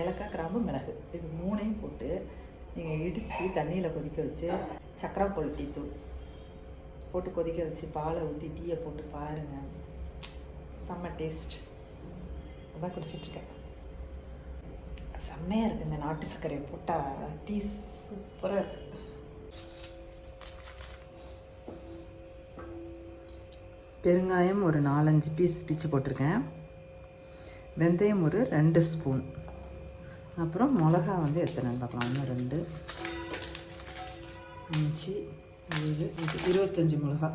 ஏலக்காய் கிராம்பு மிளகு. இது மூணையும் போட்டு நீங்கள் இடித்து தண்ணியில் கொதிக்க வச்சு சக்கரை பொல் டீ தூள் போட்டு கொதிக்க வச்சு பாலை ஊற்றி டீயை போட்டு பாருங்கள் செம்ம டேஸ்ட் அதான் குடிச்சிட்ருக்கேன் செம்மையாக இருக்குது இந்த நாட்டு சர்க்கரையை போட்டால் டீ சூப்பராக இருக்குது பெருங்காயம் ஒரு நாலஞ்சு பீஸ் பிச்சு போட்டிருக்கேன். வெந்தயம் ஒரு ரெண்டு ஸ்பூன் அப்புறம் மிளகா வந்து எத்தனை பார்க்கலாம். ஒன்று ரெண்டு அஞ்சு ஏழு எட்டு இருபத்தஞ்சி மிளகா.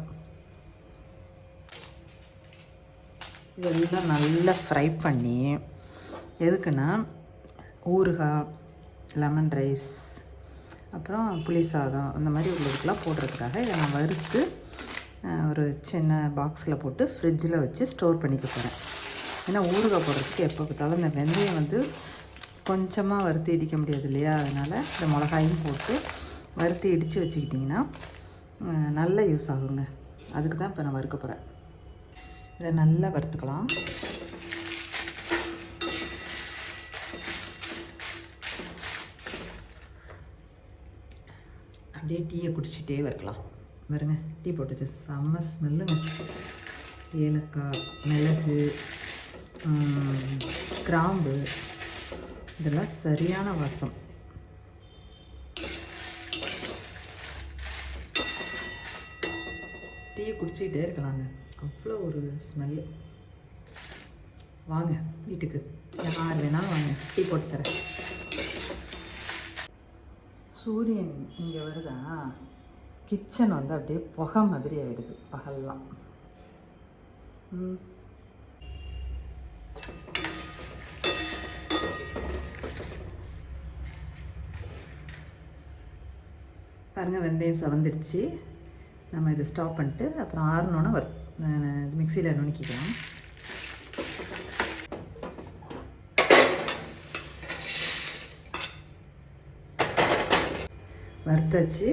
இதெல்லாம் நல்லா ஃப்ரை பண்ணி எதுக்குன்னா ஊறுகாய் லெமன் ரைஸ் அப்புறம் புளி சாதம் அந்த மாதிரி உள்ளதுக்கெலாம் போடுறதுக்காக இதை நான் வறுத்து ஒரு சின்ன பாக்ஸில் போட்டு ஃப்ரிட்ஜில் வச்சு ஸ்டோர் பண்ணிக்க போகிறேன் ஏன்னா ஊறுகாய் போடுறதுக்கு எப்போ பார்த்தாலும் இந்த வெந்தயம் வந்து கொஞ்சமாக வறுத்து இடிக்க முடியாது இல்லையா? அதனால் இந்த மிளகாயும் போட்டு வறுத்து இடித்து வச்சுக்கிட்டிங்கன்னா நல்லா நல்ல யூஸ் ஆகுங்க. அதுக்கு தான் இப்போ நான் வறுக்க போகிறேன் இதை நல்லா வறுத்துக்கலாம். அப்படியே டீயை குடிச்சிட்டே வறுக்கலாம். பாருங்க டீ போட்டு வச்சு செம்ம ஸ்மெல்லுங்க ஏலக்காய் மிளகு கிராம்பு இதெல்லாம் சரியான வாசம். டீயை குடிச்சிக்கிட்டே இருக்கலாங்க. அவ்வளோ ஒரு ஸ்மெல்லு வாங்க வீட்டுக்கு. யார் வேணாலும் வாங்க டீ போட்டு தரேன். சூரியன் இங்கே வருதா? கிச்சன் வந்து அப்படியே புகை மாதிரி ஆகிடுது பகல்லாம். ம். பாருங்கள் வெந்தயம் சவந்துடுச்சு. நம்ம இதை ஸ்டாப் பண்ணிட்டு அப்புறம் ஆறணுன்னா வர் மிக்சியில் நுணுக்கிக்கலாம். வறுத்தாச்சு.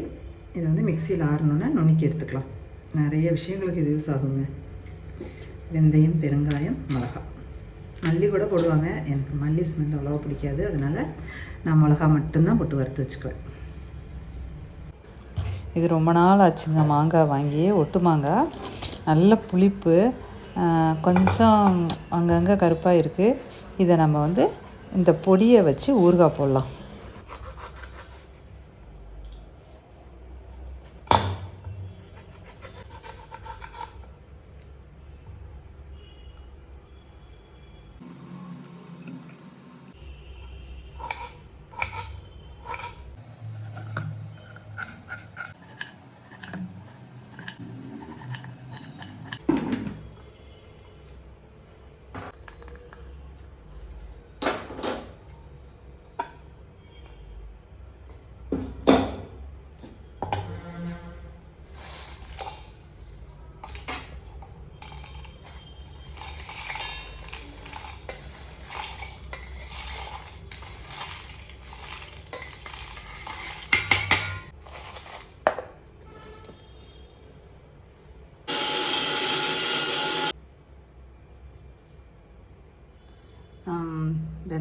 இது வந்து மிக்சியில் ஆறணுன்னா நுணுக்கி எடுத்துக்கலாம். நிறைய விஷயங்களுக்கு இது யூஸ் ஆகுங்க. வெந்தயம் பெருங்காயம் மிளகா. மல்லி கூட போடுவாங்க. எனக்கு மல்லி ஸ்மெல் அவ்வளோவா பிடிக்காது. அதனால் நான் மிளகா மட்டும்தான் போட்டு வறுத்து வச்சுக்குவேன். இது ரொம்ப நாள் ஆச்சுங்க மாங்காய் வாங்கி ஒட்டு மாங்காய். நல்ல புளிப்பு கொஞ்சம் அங்கங்கே கருப்பாக இருக்குது இதை நம்ம வந்து இந்த பொடியை வச்சு ஊறுகாய் போடலாம்.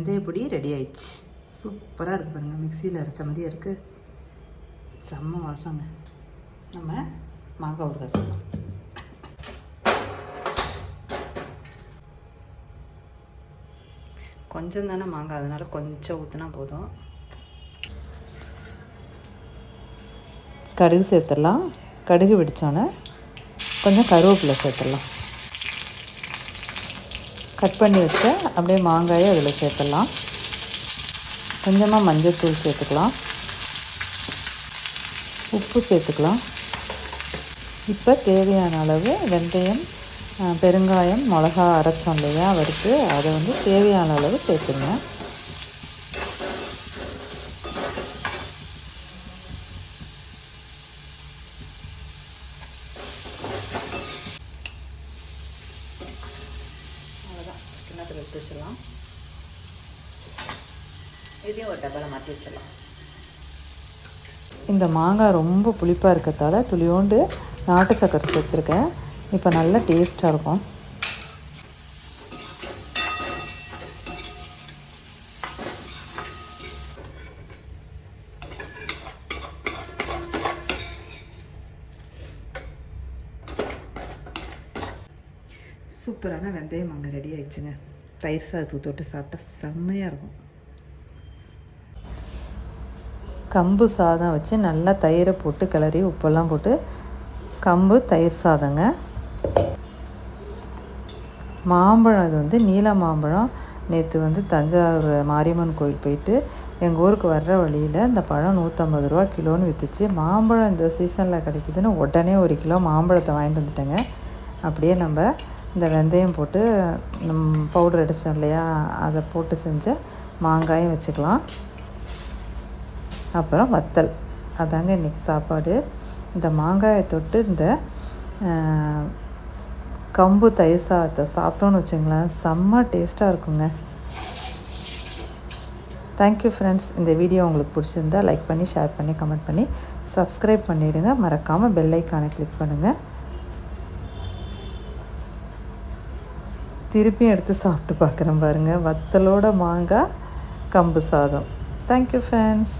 வெந்தய பொடி ரெடி ஆயிடுச்சு. சூப்பராக இருக்குது பாருங்கள் மிக்சியில் அரைச்ச மாதிரியே இருக்குது செம்ம வாசங்க. நம்ம மாங்காய் ஊறுகாய் செய்யலாம். கொஞ்சம் தானே மாங்காய் அதனால் கொஞ்சம் ஊற்றினா போதும். கடுகு சேர்த்துடலாம். கடுகு வெடித்தோன்னே கொஞ்சம் கருவேப்பிலை சேர்த்துடலாம். கட் பண்ணி வச்ச அப்படியே மாங்காயை அதில் சேர்த்துடலாம். கொஞ்சமாக மஞ்சள்தூள் சேர்த்துக்கலாம். உப்பு சேர்த்துக்கலாம். இப்போ தேவையான அளவு வெந்தயம் பெருங்காயம் மிளகா அரைச்சோம் இல்லையா வறுத்து அதை வந்து தேவையான அளவு சேர்த்துங்க. சேர்த்துக்கலாம் இதையும் ஒரு டப்பாவில் மாற்றி வச்சிடலாம். இந்த மாங்காய் ரொம்ப புளிப்பாக இருக்கிறதால துளியோண்டு நாட்டு சக்கரை சேர்த்துருக்கேன். இப்போ நல்லா டேஸ்ட்டாக இருக்கும். சூப்பரான வெந்தயம் அங்கே ரெடி ஆயிடுச்சுங்க. தயிர் சாதத்துக்கு தொட்டு சாப்பிட்டா செம்மையாக இருக்கும். கம்பு சாதம் வச்சு நல்லா தயிரை போட்டு கிளறி உப்பெல்லாம் போட்டு கம்பு தயிர் சாதங்க. மாம்பழம் இது வந்து நீல மாம்பழம். நேற்று வந்து தஞ்சாவூர் மாரியம்மன் கோயில் போயிட்டு எங்கள் ஊருக்கு வர்ற வழியில் இந்த பழம் நூற்றம்பது ரூபா கிலோன்னு விற்றுச்சு மாம்பழம் இந்த சீசனில் கிடைக்குதுன்னு உடனே ஒரு கிலோ மாம்பழத்தை வாங்கிட்டு வந்துட்டேங்க. அப்படியே நம்ம இந்த வெந்தயம் போட்டு பவுடர் அடித்தோம் இல்லையா அதை போட்டு செஞ்ச மாங்காயும் வச்சுக்கலாம். அப்புறம் வத்தல். அதாங்க இன்றைக்கி சாப்பாடு. இந்த மாங்காயை தொட்டு இந்த கம்பு தயிர் சாதத்தை சாப்பிட்டோன்னு வச்சுங்களேன் செம்ம டேஸ்ட்டாக இருக்குங்க. தேங்க்யூ ஃப்ரெண்ட்ஸ் இந்த வீடியோ உங்களுக்கு பிடிச்சிருந்தா லைக் பண்ணி ஷேர் பண்ணி கமெண்ட் பண்ணி சப்ஸ்கிரைப் பண்ணிவிடுங்க மறக்காமல் பெல் ஐக்கானை கிளிக் பண்ணுங்கள் திருப்பியும் எடுத்து சாப்பிட்டு பார்க்குறேன் பாருங்கள் வத்தலோட மாங்காய் கம்பு சாதம். Thank you friends